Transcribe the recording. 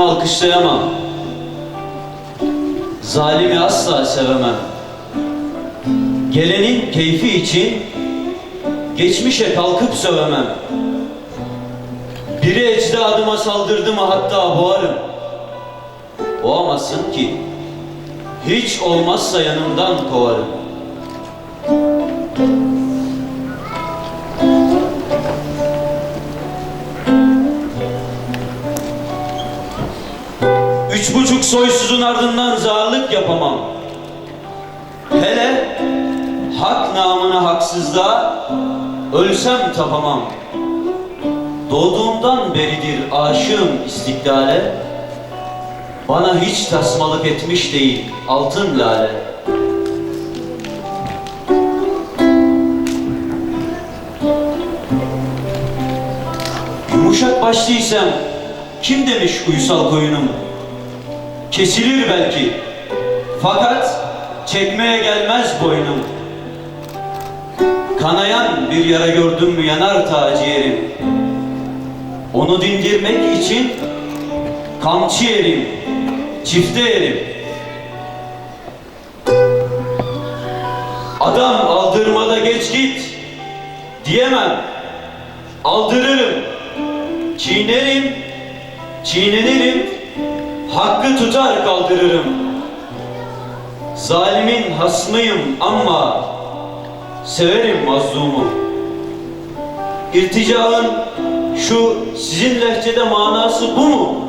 alkışlayamam. Zalimi asla sevemem. Gelenin keyfi için geçmişe kalkıp sövemem. Biri ecdadıma saldırdı mı hatta boğarım. Boğamazsın ki. Hiç olmazsa yanımdan kovarım. Üç buçuk soysuzun ardından zağırlık yapamam. Hele hak namına haksızlığa ölsem tapamam. Doğduğumdan beridir aşığım istiklale. Bana hiç tasmalık etmiş değil altın lale. Yumuşak başlıysam kim demiş uysal koyunum? Kesilir belki. Fakat çekmeye gelmez boynum. Kanayan bir yara gördüm mü yanar ta. Onu dindirmek için kamçı yerim, çifte yerim. Adam aldırmada geç git diyemem. Aldırırım, çiğnerim, çiğnenirim, hakkı tutar kaldırırım. Zalimin hasmıyım ama severim mazlumu. İrticaın şu sizin lehçede manası bu mu?